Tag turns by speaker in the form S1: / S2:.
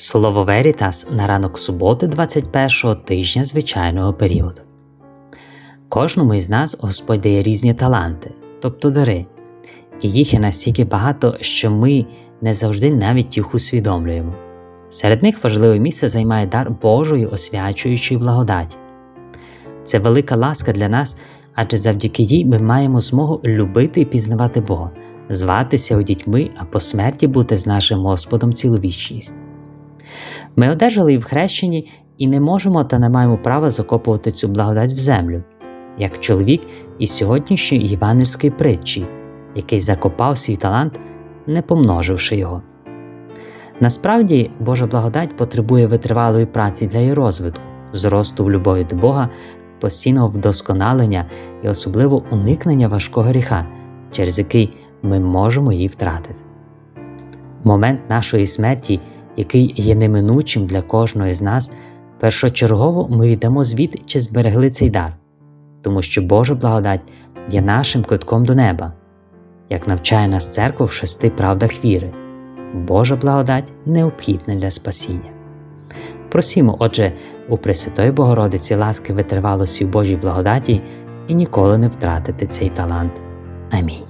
S1: Слово Верітас на ранок суботи 21-го тижня звичайного періоду. Кожному із нас Господь дає різні таланти, тобто дари, і їх є настільки багато, що ми не завжди навіть їх усвідомлюємо. Серед них важливе місце займає дар Божої освячуючої благодаті. Це велика ласка для нас, адже завдяки їй ми маємо змогу любити і пізнавати Бога, зватися у дітьми, а по смерті бути з нашим Господом цілу вічність. Ми одержали її в хрещенні і не можемо та не маємо права закопувати цю благодать в землю, як чоловік із сьогоднішньої євангельської притчі, який закопав свій талант, не помноживши його. Насправді, Божа благодать потребує витривалої праці для її розвитку, зросту в любові до Бога, постійного вдосконалення і особливо уникнення важкого гріха, через який ми можемо її втратити. Момент нашої смерті, який є неминучим для кожного з нас, першочергово ми віддамо звіт, чи зберегли цей дар, тому що Божа благодать є нашим квитком до неба, як навчає нас церква в шести правдах віри. Божа благодать необхідна для спасіння. Просімо, отже, у Пресвятої Богородиці ласки витривалості в Божій благодаті і ніколи не втратити цей талант. Амінь.